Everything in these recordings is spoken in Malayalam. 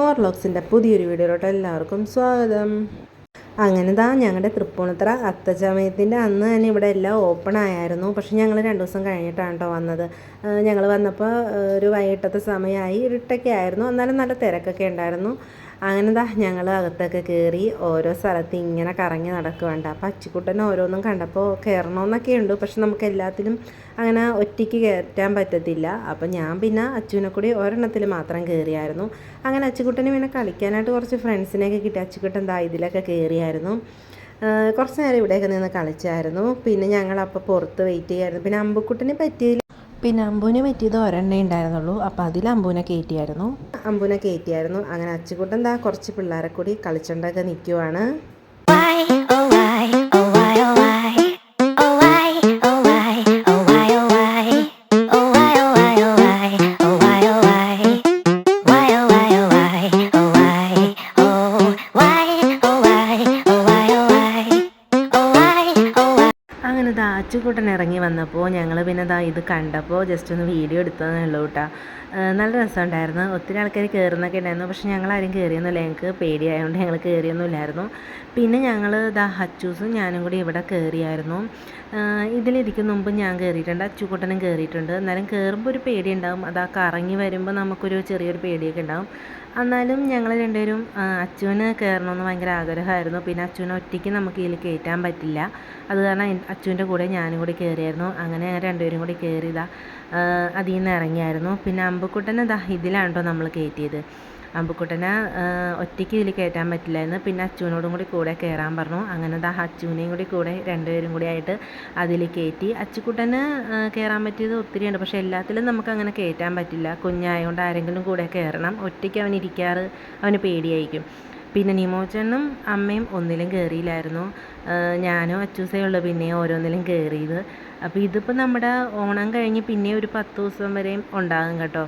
ഓർലോക്സിന്റെ പുതിയൊരു വീഡിയോയിലോട്ട് എല്ലാവർക്കും സ്വാഗതം അങ്ങനെ താ ഞങ്ങളുടെ തൃപ്പൂണിത്തറ അത്തച്ചമയത്തിന്റെ അന്ന് തന്നെ ഇവിടെ എല്ലാം ഓപ്പൺ ആയായിരുന്നു. പക്ഷെ ഞങ്ങൾ രണ്ട് ദിവസം കഴിഞ്ഞിട്ടാണ് കേട്ടോ വന്നത്. ഞങ്ങൾ വന്നപ്പോൾ ഒരു വൈകിട്ടത്തെ സമയമായി. ഇരുട്ടൊക്കെ ആയിരുന്നു. എന്നാലും നല്ല തിരക്കൊക്കെ ഉണ്ടായിരുന്നു. അങ്ങനെ താ ഞങ്ങൾ അകത്തൊക്കെ കയറി ഓരോ സ്ഥലത്ത് ഇങ്ങനെ കറങ്ങി നടക്കുന്നുണ്ട് അപ്പോൾ അച്ചിക്കുട്ടനെ ഓരോന്നും കണ്ടപ്പോൾ കയറണമെന്നൊക്കെ ഉണ്ട്. പക്ഷെ നമുക്ക് എല്ലാത്തിലും അങ്ങനെ ഒറ്റയ്ക്ക് കയറ്റാൻ പറ്റത്തില്ല. അപ്പോൾ ഞാൻ പിന്നെ അച്ചുവിനെ കൂടി ഒരെണ്ണത്തിൽ മാത്രം കയറിയായിരുന്നു അങ്ങനെ അച്ചിക്കുട്ടനെ പിന്നെ കളിക്കാനായിട്ട് കുറച്ച് ഫ്രണ്ട്സിനെയൊക്കെ കിട്ടി. അച്ചുകുട്ടൻ ദാ ഇതിലൊക്കെ കയറിയായിരുന്നു ആഹ് കുറച്ച് നേരം ഇവിടെയൊക്കെ നിന്ന് കളിച്ചായിരുന്നു. പിന്നെ ഞങ്ങൾ ഞങ്ങളപ്പോൾ പുറത്ത് വെയിറ്റ് ചെയ്യായിരുന്നു. പിന്നെ അമ്പുക്കുട്ടിനെ പറ്റിയില്ല. പിന്നെ അമ്പുവിനെ പറ്റിയത് ഒരെണ്ണേ ഉണ്ടായിരുന്നുള്ളൂ. അപ്പോൾ അതിൽ അമ്പൂനെ കയറ്റിയായിരുന്നു അമ്പൂനെ കയറ്റിയായിരുന്നു അങ്ങനെ അച്ചുകൂട്ടം എന്താ കുറച്ച് പിള്ളേരെ കൂടി കളിച്ചുകൊണ്ടൊക്കെ നിൽക്കുവാണ് അങ്ങനെ ദാ അച്ചുകൂട്ടൻ ഇറങ്ങി വന്നപ്പോൾ ഞങ്ങൾ പിന്നെ ദാ ഇത് കണ്ടപ്പോൾ ജസ്റ്റ് ഒന്ന് വീഡിയോ എടുത്തതേ ഉള്ളൂ കേട്ടോ നല്ല രസമുണ്ടായിരുന്നു. ഒത്തിരി ആൾക്കാർ കയറുന്നൊക്കെ ഉണ്ടായിരുന്നു. പക്ഷെ ഞങ്ങൾ ആരും കയറിയൊന്നുമില്ല ഞങ്ങൾക്ക് പേടിയായതുകൊണ്ട് ഞങ്ങൾ കയറിയൊന്നുമില്ലായിരുന്നു പിന്നെ ഞങ്ങൾ ദാ ഹച്ചൂസും ഞാനും കൂടി ഇവിടെ കയറിയായിരുന്നു ഇതിലിരിക്കുന്ന മുമ്പ് ഞാൻ കയറിയിട്ടുണ്ട് അച്ചുകൂട്ടനും കയറിയിട്ടുണ്ട് എന്നാലും കയറുമ്പോൾ ഒരു പേടി ഉണ്ടാവും അതാ കറങ്ങി വരുമ്പോൾ നമുക്കൊരു ചെറിയൊരു പേടിയൊക്കെ ഉണ്ടാവും. എന്നാലും ഞങ്ങൾ രണ്ടുപേരും അച്ചുവിന് കയറണമെന്ന് ഭയങ്കര ആഗ്രഹമായിരുന്നു. പിന്നെ അച്ചുവിനെ ഒറ്റയ്ക്ക് നമുക്ക് ഇതിൽ കയറ്റാൻ പറ്റില്ല. അത് കാരണം എൻ- അച്ചുവിന്റെ കൂടെ ഞാനും കൂടി കയറിയായിരുന്നു. അങ്ങനെ രണ്ടുപേരും കൂടി കയറിയതാ അതിൽ നിന്ന് ഇറങ്ങിയായിരുന്നു. പിന്നെ അമ്പുക്കുട്ടനെ ദാ ഇതിലാണ് നമ്മൾ കയറ്റിയത്. അമ്പുക്കുട്ടനെ ഒറ്റയ്ക്ക് ഇതിൽ കയറ്റാൻ പറ്റില്ലായിരുന്നു. പിന്നെ അച്ചുവിനോടും കൂടി കൂടെ കയറാൻ പറഞ്ഞു. അങ്ങനെ ദാ അച്ചുവിനെയും കൂടി കൂടെ രണ്ടുപേരും കൂടി ആയിട്ട് അതിൽ കയറ്റി. അച്ചുക്കുട്ടന് കയറാൻ പറ്റിയത് ഒത്തിരിയുണ്ട് പക്ഷേ എല്ലാത്തിലും നമുക്ക് അങ്ങനെ കയറ്റാൻ പറ്റില്ല. കുഞ്ഞായതുകൊണ്ട് ആരെങ്കിലും കൂടെ കയറണം. ഒറ്റയ്ക്ക് അവൻ ഇരിക്കാറ് അവന് പേടിയായിരിക്കും. പിന്നെ നിമോച്ചണ്ണും അമ്മയും ഒന്നിലും കയറിയില്ലായിരുന്നു ഞാനും അച്ചൂസേ ഉള്ളൂ പിന്നെ ഓരോന്നിലും കയറിയത് അപ്പോൾ ഇതിപ്പോൾ നമ്മുടെ ഓണം കഴിഞ്ഞ് പിന്നെ ഒരു പത്ത് ദിവസം വരെയും ഉണ്ടാകും കേട്ടോ.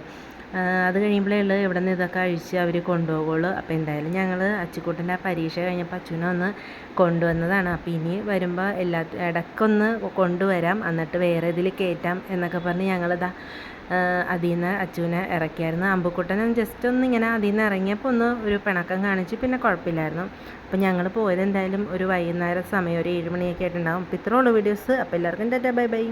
അത് കഴിയുമ്പോഴേ ഇവിടെ നിന്ന് ഇതൊക്കെ അഴിച്ച് അവർ കൊണ്ടുപോകുള്ളൂ അപ്പോൾ എന്തായാലും ഞങ്ങൾ അച്ചുക്കൂട്ടന്റെ ആ പരീക്ഷ കഴിഞ്ഞപ്പോൾ അച്ഛനെ ഒന്ന് കൊണ്ടുവന്നതാണ്. അപ്പോൾ ഇനി വരുമ്പോൾ എല്ലാ ഇടയ്ക്കൊന്ന് കൊണ്ടുവരാം. എന്നിട്ട് വേറെ ഇതിൽ കയറ്റാം എന്നൊക്കെ പറഞ്ഞ് ഞങ്ങളിതാ അതിൽ നിന്ന് അച്ചുവിനെ ഇറക്കിയായിരുന്നു. അമ്പുക്കുട്ടനെ ജസ്റ്റ് ഒന്ന് ഇങ്ങനെ അതിൽ നിന്ന് ഇറങ്ങിയപ്പോൾ ഒന്ന് ഒരു പിണക്കം കാണിച്ച് പിന്നെ കുഴപ്പമില്ലായിരുന്നു. അപ്പോൾ ഞങ്ങൾ പോയത് എന്തായാലും ഒരു വൈകുന്നേരം സമയം ഒരു ഏഴ് മണിയൊക്കെ ആയിട്ടുണ്ടാകും അപ്പോൾ ഉള്ളൂ വീഡിയോസ് അപ്പോൾ എല്ലാവർക്കും ടാറ്റാ ബൈ ബൈ.